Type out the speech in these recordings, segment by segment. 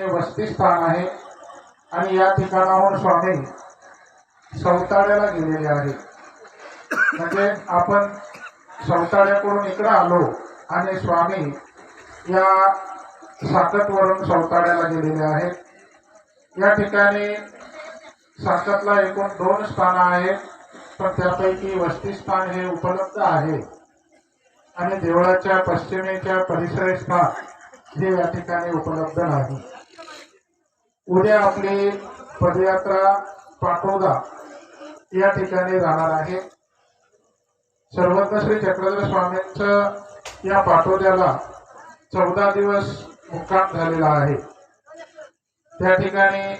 हे वसती स्थान आहे आणि या ठिकाणाहून स्वामी सौताड्याला गेलेले आहे म्हणजे आपण सौताड्याकडून इकडे आलो आणि स्वामी या साकतवरून सौताड्याला गेलेले आहेत. या ठिकाणी साकतला एकूण दोन स्थानं आहेत पण त्यापैकी वसती स्थान हे उपलब्ध आहे. आणि देवळाच्या पश्चिमेच्या परिसर स्थान हे या ठिकाणी उपलब्ध नाही. उद्या आपली पदयात्रा पाटोदा या ठिकाणी जाणार आहे. सर्वज्ञ श्री चक्रधर स्वामींचं या पाठोद्याला चौदा दिवस मुक्काम झालेला आहे. त्या ठिकाणी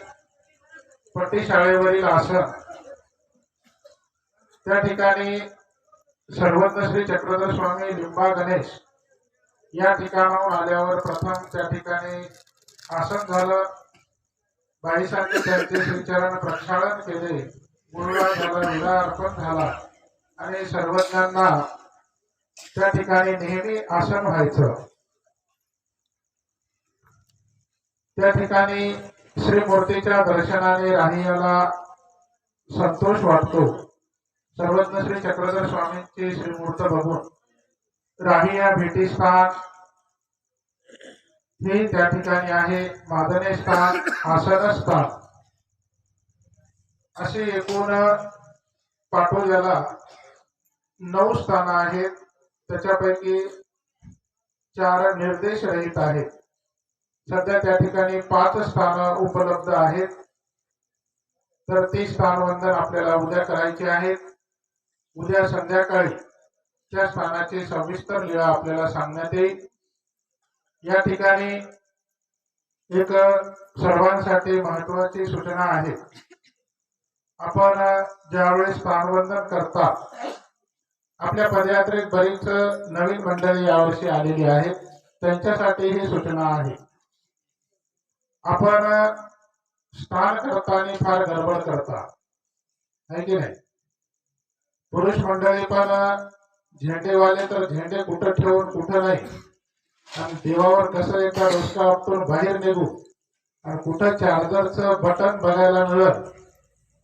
पट्टी शाळेवरील आसन त्या ठिकाणी सर्वज्ञ श्री चक्रधर स्वामी लिंबा गणेश या ठिकाणाहून आल्यावर प्रथम त्या ठिकाणी आसन झालं. बाईसांनी त्यांचे श्रीचरण प्रक्षालन केले. गुरुला झाला विडा अर्पण झाला. आणि सर्वज्ञांना त्या ठिकाणी नेहमी आसन व्हायचं. त्या ठिकाणी श्री मूर्तीच्या दर्शनाने राहियाला संतोष वाटतो. सर्वज्ञ श्री चक्रधर स्वामींची श्रीमूर्त बघून राहिया भेटी स्थान हे त्या ठिकाणी आहे मादने स्थान आसन स्थान असे एकूण पाटोल्याला नऊ स्थानं आहेत. त्याच्यापैकी चार निर्देश रहित आहेत. सध्या त्या ठिकाणी पाच स्थानं उपलब्ध आहेत. तर ती स्थानवंदन आपल्याला उद्या करायचे आहेत उद्या संध्याकाळी त्या स्थानाची सविस्तर लिळा आपल्याला सांगण्यात येईल. या ठिकाणी एक सर्वांसाठी महत्वाची सूचना आहे. आपण ज्यावेळेस स्थानवंदन करता आपल्या पदयात्रेत बरीच नवीन मंडळी यावर्षी आलेली आहेत. त्यांच्यासाठी ही सूचना आहे. आपण स्नान करताना फार गडबड करता आहे की नाही? पुरुष मंडळी पण झेंडेवाले तर झेंडे कुठं ठेवून कुठं नाही. आणि देवावर कसं एकदा रस्ता आपण बाहेर निघू? आणि कुठं चार्जरचं बटन बघायला मिळत?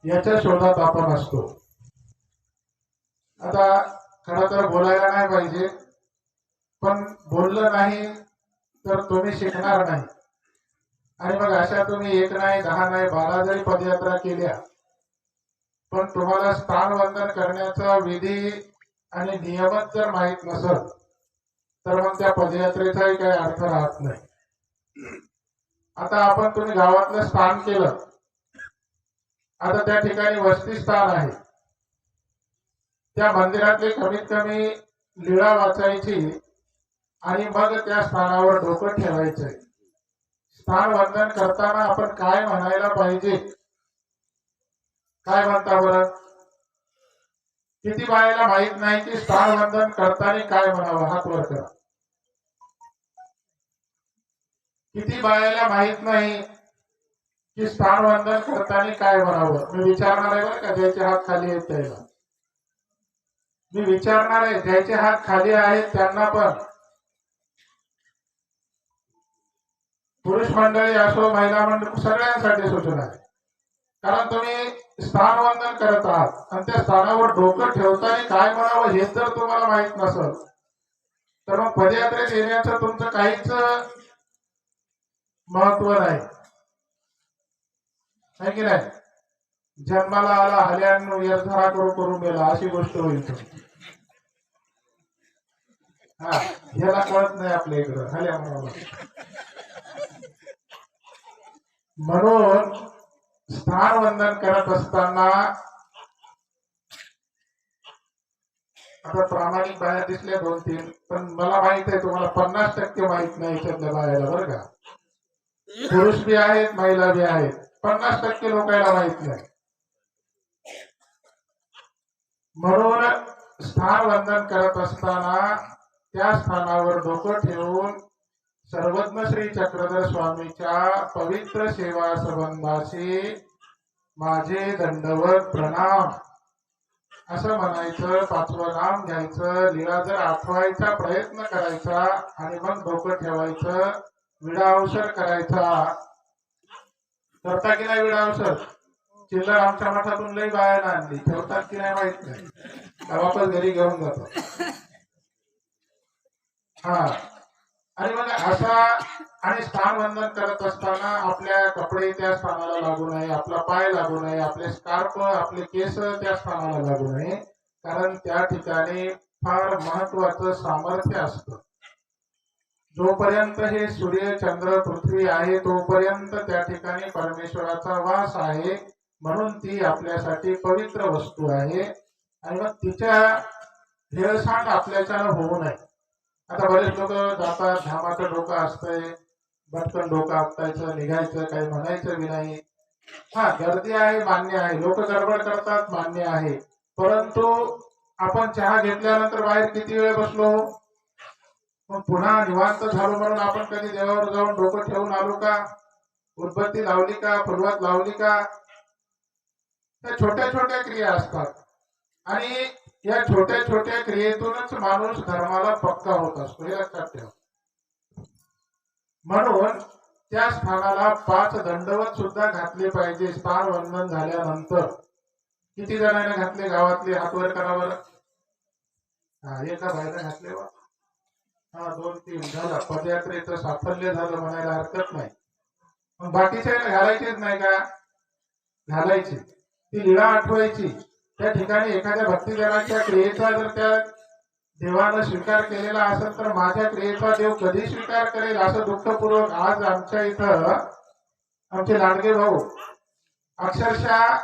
याच्या शोधात आपण असतो. आता खरं तर बोलायला नाही पाहिजे. पण बोललं नाही तर तुम्ही शिकणार नाही. आणि मग अशा तुम्ही एक नाही दहा नाही बारा जरी पदयात्रा केल्या पण तुम्हाला स्थानवंदन करण्याचा विधी आणि नियमच जर माहीत नसत तर मग त्या पदयात्रेचाही काही अर्थ राहत नाही. आता आपण तुम्ही गावातलं स्थान केलं. आता त्या ठिकाणी वस्ती स्थान आहे. त्या मंदिरातली कमीत कमी लीळा वाचायची आणि मग त्या स्थानावर डोकं ठेवायचंय. स्थान वंदन करताना आपण काय म्हणायला पाहिजे? काय म्हणता बरं? किती बायाला माहीत नाही की स्थान वंदन करताना काय म्हणावं? हात वर करा. किती बायाला माहीत नाही की स्थान वंदन करताना काय म्हणावं? मी विचारणार आहे बरं का ज्याचे हात खाली आहेत त्याला. मी विचारणार आहे ज्याचे हात खाली आहेत त्यांना पण. पुरुष मंडळी असो महिला मंडळ सगळ्यांसाठी सूचना आहे. कारण तुम्ही स्थानवंदन करत आहात आणि त्या स्थानावर डोकं ठेवताना काय म्हणावं हेच जर तुम्हाला माहीत नसल तर मग पदयात्रेत येण्याचं तुमचं काहीच महत्त्व नाही. की नाही? जन्माला आला हल्यान व्यर्थरा करू करून गेला अशी गोष्ट होईल हा याला कळत नाही आपल्या इकडं हल्या म्हणून स्थान वंदन करत असताना आता प्रामाणिक बाया दिसल्या दोन तीन पण मला माहीत आहे तुम्हाला पन्नास टक्के माहीत नाही याच्यातल्या बायाला बरं का? पुरुष बी आहेत महिला बी आहेत. पन्नास टक्के लोकांना माहीत नाही. म्हणून स्थान वंदन करत असताना त्या स्थानावर डोकं ठेवून सर्वज्ञ श्री चक्रधर स्वामीच्या पवित्र सेवा संबंधाशी माझे दंडवत प्रणाम. असं म्हणायचं पाचवं नाम घ्यायचं लीला जर आठवायचा प्रयत्न करायचा आणि मग डोकं ठेवायचं विडा अवसर करायचा. करता की नाही विडाव चिल्लर आमच्या मठातून लई बायाला आणली ठेवतात की नाही माहीत नाही. वापस घरी घेऊन जातो? हा. आणि मग असा आणि स्थान वंदन करत असताना आपल्या कपडे त्या स्थानाला लागू नये आपला पाय लागू नये आपले स्कार्फ आपले केस त्या स्थानाला लागू नये. कारण त्या ठिकाणी फार महत्वाचं सामर्थ्य असतं. जोपर्यंत हे सूर्य चंद्र पृथ्वी आहे तोपर्यंत त्या ठिकाणी परमेश्वराचा वास आहे म्हणून ती आपल्यासाठी पवित्र वस्तू आहे. आणि मग तिच्या हेळसांड आपल्याच्यानं होऊ नये. आता बरेच लोक जातात धामाचं डोकं असतंय भटकन डोकं आपटायचं निघायचं काही म्हणायचं बी नाही. हा गर्दी आहे मान्य आहे. लोक गडबड करतात मान्य आहे. परंतु आपण चहा घेतल्यानंतर बाहेर किती वेळ बसलो? मग पुन्हा निवांत झालो म्हणून आपण कधी देवावर जाऊन डोकं ठेवून आलो का? उदबत्ती लावली का? फुलवात लावली का? त्या छोट्या छोट्या क्रिया असतात. आणि या छोट्या छोट्या क्रियेतूनच माणूस धर्माला पक्का होत असतो हे लक्षात ठेवा. म्हणून त्या स्थानाला पाच दंडवत सुद्धा घातले पाहिजे स्थान वंदन झाल्यानंतर. किती जणांना घातले? गावातले हातवर करावर एका बाहेर घातले बा. हा दोन तीन झालं. पदयात्रेचं साफल्य झालं म्हणायला हरकत नाही. मग बाकीच्या घालायचीच नाही का? घालायची. ती लिळा आठवायची. त्या ठिकाणी एखाद्या भक्तीजनाच्या क्रियेचा जर त्या देवानं स्वीकार केलेला असेल तर माझ्या क्रियेचा देव कधी स्वीकार करेल असं दुःखपूर्वक आज आमच्या इथं आमचे लाडके भाऊ अक्षरशः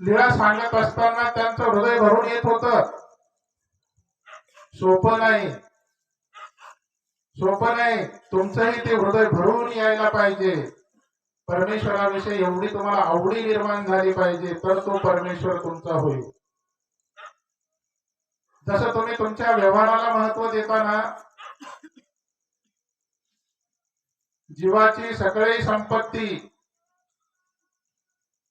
लिळा सांगत असताना त्यांचं हृदय भरून येत होतं. सोपं नाही. सोपं नाही. तुमचंही ते हृदय भरून यायला पाहिजे. परमेश्वराविषयी एवढी तुम्हाला आवडी निर्माण झाली पाहिजे तर तो परमेश्वर तुमचा होईल. जसं तुम्ही तुमच्या व्यवहाराला महत्त्व देताना जीवाची सगळी संपत्ती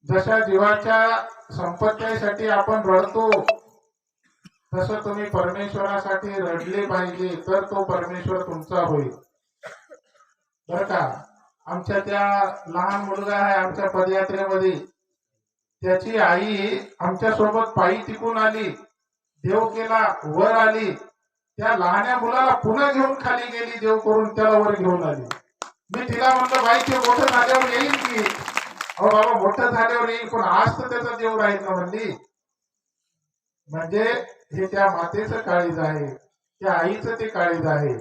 जशा जीवाच्या संपत्तीसाठी आपण रडतो तसं तुम्ही परमेश्वरासाठी रडले पाहिजे तर तो परमेश्वर तुमचा होईल. बर का? आमच्या त्या लहान मुलगा आहे आमच्या पदयात्रेमध्ये. त्याची आई आमच्यासोबत पायी टिकून आली देव केला वर आली. त्या लहान्या मुलाला पुन्हा घेऊन खाली गेली देव करून त्याला वर घेऊन आली. मी तिला म्हणलं बाई ते मोठं झाल्यावर येईल की? अहो बाबा मोठं झाल्यावर येईल पण आज तर त्याचा देव राहील ना म्हणली. म्हणजे हे त्या मातेचं काळीज आहे त्या आईचं ते काळीज आहे.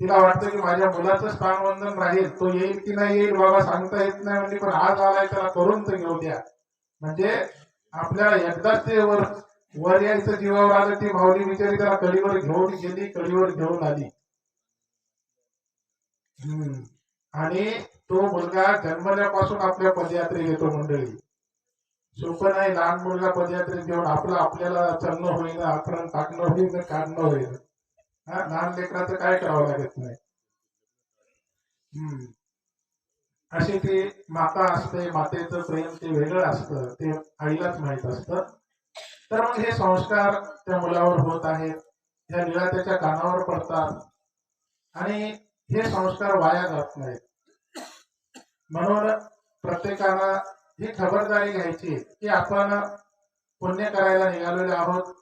तिला वाटतं की माझ्या मुलाचं स्थानवंदन राहील तो येईल की नाही येईल बाबा सांगता येत नाही. म्हणजे पण आज आलाय त्याला करून तर घेऊ द्या. म्हणजे आपल्याला एकदाच ते वर वर यायचं जीवावर आलं ती माऊली बिचारी त्याला कडीवर घेऊन गेली कडीवर घेऊन आली. हम्म. आणि तो मुलगा जन्मल्यापासून आपल्या पदयात्रे येतो मंडळी. सोपं नाही लहान मुलगा पदयात्रेत घेऊन आपलं आपल्याला चलणं होईल आकरण टाकणं होईल काढणं होईल हा लहान लेकराचं काय करावं लागत नाही. हम्म. अशी ती माता असते मातेचं प्रेम ते वेगळं असतं ते आईलाच माहीत असतं. तर मग हे संस्कार त्या मुलावर होत आहेत ह्या लिळा त्याच्या कानावर पडतात. आणि हे संस्कार वाया जात नाहीत. म्हणून प्रत्येकाला ही खबरदारी घ्यायची की आपण पुण्य करायला निघालेले आहोत.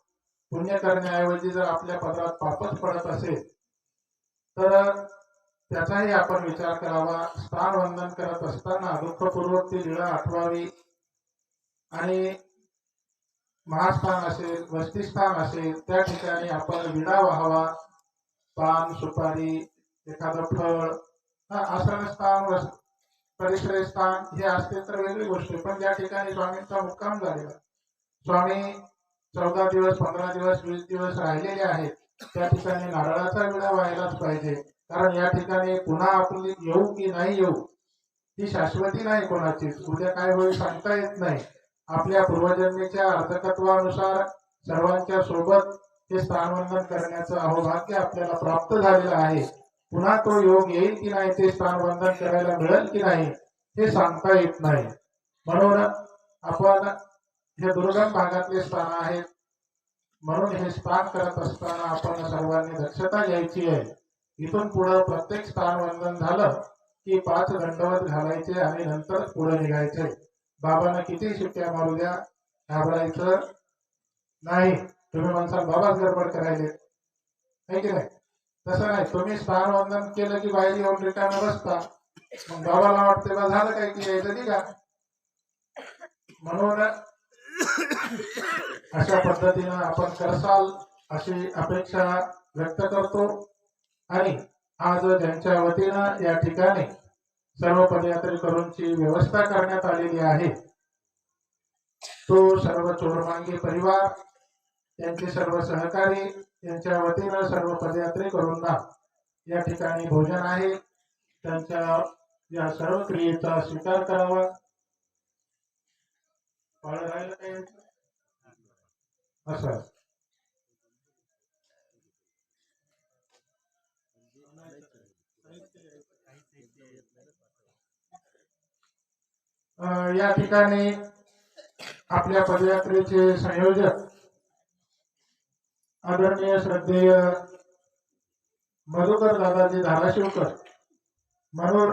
पुण्य करण्याऐवजी जर आपल्या पदरात पापच पडत असेल तर त्याचाही आपण विचार करावा. स्थान वंदन करत असताना दुःखपूर्वक ती लीळा आठवावी. आणि महास्थान असेल वस्तीस्थान असेल त्या ठिकाणी आपण विडा व्हावा. पान सुपारी एखादं फळ हा, आसनस्थान वस- परिसर स्थान हे असते तर वेगळी गोष्ट पण ज्या ठिकाणी स्वामींचा मुक्काम झालेला स्वामी चौदा दिवस पंधरा दिवस वीस दिवस राहिलेले आहेत त्या ठिकाणी नारळाचा विडा व्हायलाच पाहिजे. कारण या ठिकाणी पुन्हा आपली येऊ की नाही येऊ ही शाश्वती नाही कोणाचीच. उद्या काय होईल सांगता येत नाही. आपल्या पूर्वजन्मीच्या अर्थकत्वानुसार सर्वांच्या सोबत हे स्थानवंदन करण्याचं अहोभाग्य आपल्याला प्राप्त झालेलं आहे. पुन्हा तो योग येईल की नाही ते स्थानबंधन करायला मिळेल की नाही हे सांगता येत नाही. म्हणून आपण हे दुर्गम भागातले स्थान आहेत. म्हणून हे स्थान करत असताना आपण सर्वांनी दक्षता घ्यायची आहे. इथून पुढं प्रत्येक स्थानबंधन झालं की पाच दंडवत घालायचे आणि नंतर पुढे निघायचे. बाबांना किती शिट्ट्या मारू द्या घाबरायचं नाही. तुम्ही म्हणसाल बाबाच गडबड करायचे है की नाही? तसं नाही. तुम्ही स्थान वंदन केलं की बाहेर येऊन रिकाम्या बसता. मग बाबाला वाटते बा झालं काय की यायचं? निघा. म्हणून अशा पद्धतीनं आपण करसाल अशी अपेक्षा व्यक्त करतो. आणि आज ज्यांच्या वतीनं या ठिकाणी सर्व पदयात्रेकरूंची व्यवस्था करण्यात आलेली आहे तो सर्व चोरमांगी परिवार त्यांचे सर्व सहकारी यांच्या वतीनं सर्व पदयात्रेकरूंना या ठिकाणी भोजन आहे. त्यांच्या या सर्व क्रियेचा स्वीकार करावा. असं या ठिकाणी आपल्या पदयात्रेचे संयोजक आदरणीय श्रद्धेय मधुकर दादाजी धाराशिवकर मनोर